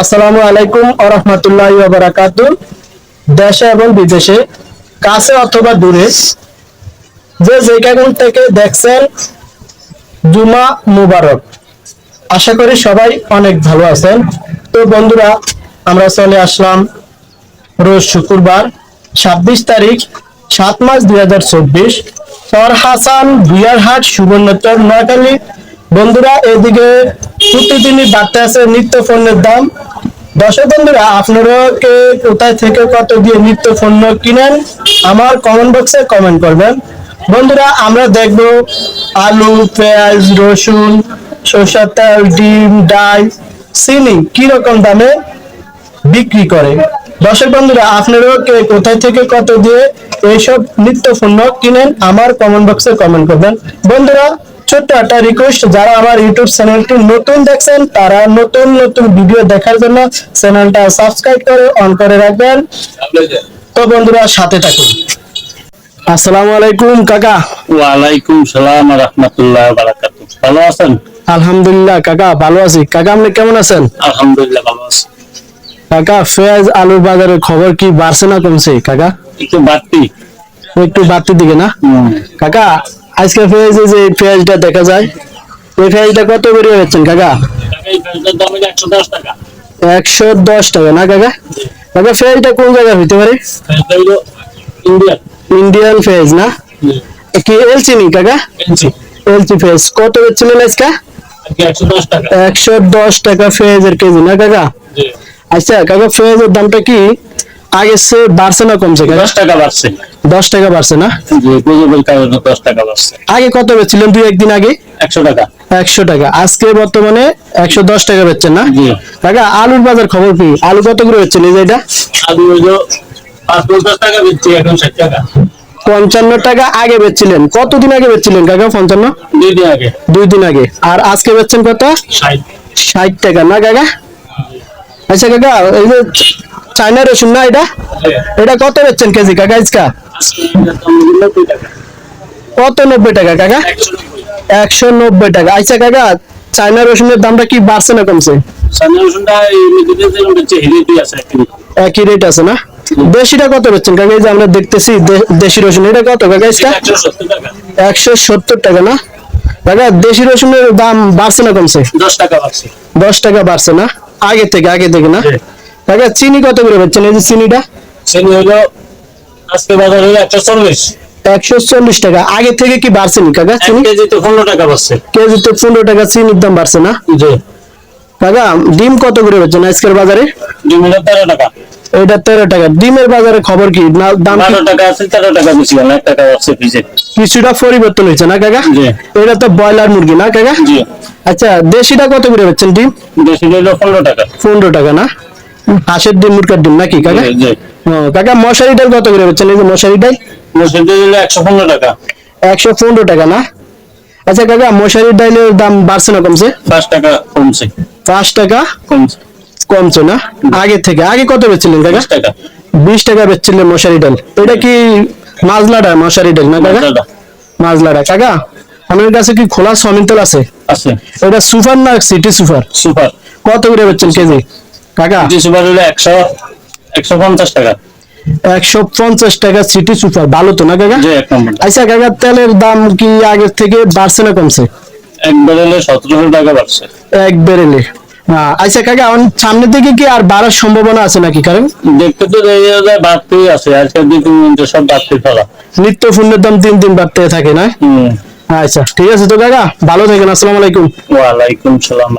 আসসালামু আলাইকুম আরহামতুল্লাহ বারাকাত দেশে এবং বিদেশে, কাছে অথবা দূরে, যে যেখান থেকে দেখছেন জুমা মুবারক, আশা করি সবাই অনেক ভালো আছেন। তো বন্ধুরা, আমরা চলে আসলাম রোজ শুক্রবার, ছাব্বিশ তারিখ, সাত মাস দুই হাজার চব্বিশ ফর হাসান বিয়ারহাট সুবর্ণচর, নোয়াখালী। বন্ধুরা, এদিকে প্রতিদিনই বাড়তে আছে নিত্য পণ্যের দাম। দর্শক বন্ধুরা আপনারা কে কোথায় থেকে কত দিয়ে নিত্য পণ্য কিনেন, আমার কমেন্ট বক্সে কমেন্ট করবেন। বন্ধুরা, আমরা দেখব আলু, পেঁয়াজ, রসুন, সরষের তেল, ডিম, ডাল, চিনি কি রকম দামে বিক্রি করে। দর্শক বন্ধুরা আপনারাও কে কোথায় থেকে কত দিয়ে এইসব নিত্য পণ্য কিনেন, আমার কমেন্ট বক্সে কমেন্ট করবেন। বন্ধুরা ছোট্ট একটা রিকোয়েস্ট যারা আমার ইউটিউব চ্যানেলটি নতুন দেখছেন তারা নতুন নতুন ভিডিও দেখার জন্য চ্যানেলটা সাবস্ক্রাইব করে অন করে রাখবেন। তো বন্ধুরা সাথে থাকুন। আসসালামু আলাইকুম কাকা। ওয়ালাইকুম সালাম রহমতুল্লাহ ভালো আছেন? আলহামদুলিল্লাহ কাকা ভালো আছি। কাকা আপনি কেমন আছেন? আলহামদুলিল্লাহ ভালো আছি। কাকা পেঁয়াজ আলুর বাজারের খবর কি বাড়ছে না কমছে কাকা? একটু বাড়তি। একটু বাড়তি দিকে না? কাকা আজকে পেঁয়াজে যে পেঁয়াজটা দেখা যায় এই পেঁয়াজটা কত করে হচ্ছেন কাকা? একশো দশ টাকা। না কাকা? কাকা পেঁয়াজটা কোন জায়গায় হইতে পারে? ইন্ডিয়ান পেঁয়াজ না? কি এলচি নি কাকা? এলচি পেঁয়াজ কত হচ্ছিলেন আজকে? একশো দশ টাকা। পেঁয়াজের কেজি না কাকা? আচ্ছা কাকা পেঁয়াজের দামটা কি? আগে সে বাড়ছে না কমছে দশ টাকা বাড়ছে। দশ টাকা বাড়ছে না? গুজবের কারণে দশ টাকা বাড়ছে। আগে কত বেচছিলেন দুই একদিন আগে? একশো টাকা। একশো টাকা। আজকে বর্তমানে একশো দশ টাকা বেচছেন না? কাকা আলুর বাজার খবর কি? আলু কত করে বেচছেন এই যে এটা? আলু হইল পাঁচ পঞ্চাশ টাকা দিচ্ছি এখন ষাট টাকা। পঞ্চান্ন টাকা আগে বেচছিলেন। কতদিন আগে বেচছিলেন কাকা পঞ্চান্ন? দুই দিন আগে। দুই দিন আগে। আর আজকে বেচছেন কত? ষাট টাকা। না কাকা? আচ্ছা কাকা এই যে চায়না রসুন না এটা? এটা কত বেচছেন কেজি কাকা টাকা কত নব্বই টাকা কাকা? একশো নব্বই টাকা। আচ্ছা কাকা চায়না রসুনের দামটা কি বাড়ছে না কমছে? একই রেট আছে না? দেশিটা কত বেচছেন কাকা? এই যে আমরা দেখতেছি দেশি রসুন এটা কত কাকা আজকা? একশো সত্তর টাকা। না? কাকা দেশি রসুনের দাম বাড়ছে না কমছে? দশ টাকা বাড়ছে। দশ টাকা বাড়ছে না? আগে থেকে আগে থেকে না? জি। কাকা চিনি কত করে বেচছেন? এই যে চিনিটা? চিনি হলো আজকে বাজার হলো একশো চল্লিশ। একশো চল্লিশ টাকা। আগে থেকে কি বাড়ছে নি কাকা চিনি? কেজি তো পনেরো টাকা বাড়ছে। কেজিতে পনেরো টাকা চিনির দাম বাড়ছে না? জি। কাকা ডিম কত করে বেচছেন আজকের বাজারে? ডিম হলো তেরো টাকা। এটা তেরো টাকা। ডিমের বাজারে খবর কি? না দাম বারো টাকা আছে তেরো টাকা বেশি না এক টাকা বাড়ছে ফিজে কিছুটা পরিবর্তন হয়েছে না কাকা? জি। এটা তো ব্রয়লার মুরগি না কাকা? জি। আচ্ছা দেশিটা কত করে বেচছেন ডিম? দেশি হলো পনেরো টাকা। পনেরো টাকা না? হাঁসের ডিম মুরগার ডিম নাকি কাকা? কাকা মশারি ডাল কত করে বেচছেন? এই যে মশারি ডাল? মসুরটা হলো একশো পনেরো টাকা। একশো পনেরো টাকা না? আচ্ছা কাকা মশারি ডালের দাম বাড়ছে না কমছে? পাঁচ টাকা কমছে। পাঁচ টাকা? কমছে। কমছে না? আগে থেকে। আগে কত বেচছিলেন কাকা? বিশ টাকা। বেচছিলেন মশারি ডাল। এটা কি মাজলাটা মশারি ডাল না কাকা? টাকা মাজলাটা কাকা আমার কাছে কি খোলা সমিন তেল আছে? আছে। এটা সুপার না সিটি সুপার? সুপার। কত করে বেচছেন কেজি? কাকা সুপার হলো একশো একশো পঞ্চাশ টাকা। একশো পঞ্চাশ টাকা সিটি সুপার ভালো তো না কাকা? এক আচ্ছা কাকা তেলের দাম কি আগের থেকে বাড়ছে না কমছে? হলে সতেরোশো টাকা বাড়ছে। এক আচ্ছা কাকা সামনের দিকে কি আর বাড়ার সম্ভাবনা আছে নাকি কারণ? দেখতে তো বাড়তেই আছে। আজকের দুই তিন মিনিটে সব বাড়তে ফেলা নিত্য পণ্যের দাম দিন দিন বাড়তে থাকে না? আচ্ছা ঠিক আছে তো কাকা ভালো থাকেন আসসালামু আলাইকুম। ওয়ালাইকুম সালাম।